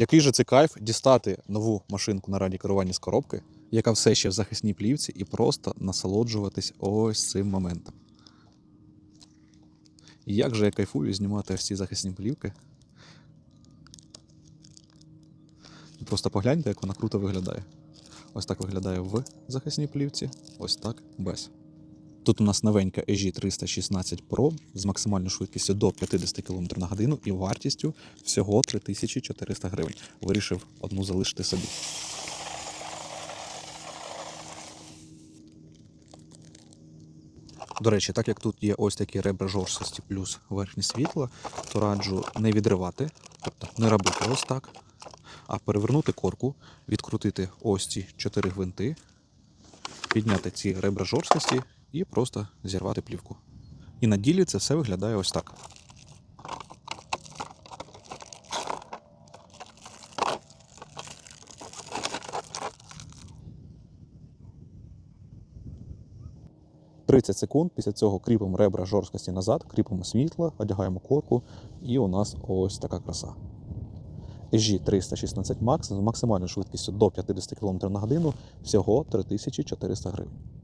Який же це кайф дістати нову машинку на раді керування з коробки, яка все ще в захисній плівці, і просто насолоджуватись ось цим моментом. І як же я кайфую знімати ось ці захисні плівки. Просто погляньте, як вона круто виглядає. Ось так виглядає в захисній плівці, ось так без. Тут у нас новенька EG 316 Pro з максимальною швидкістю до 50 км на годину і вартістю всього 3400 гривень. Вирішив одну залишити собі. До речі, так як тут є ось такі ребра жорсткості плюс верхнє світло, то раджу не відривати, тобто не робити ось так, а перевернути корку, відкрутити ось ці чотири гвинти, підняти ці ребра жорсткості і просто зірвати плівку. І на ділі це все виглядає ось так. «30 секунд. Після цього кріпимо ребра жорсткості назад, кріпимо світло, одягаємо корку, і у нас ось така краса. EG 316 Max з максимальною швидкістю до 50 км на годину всього 3400 гривень.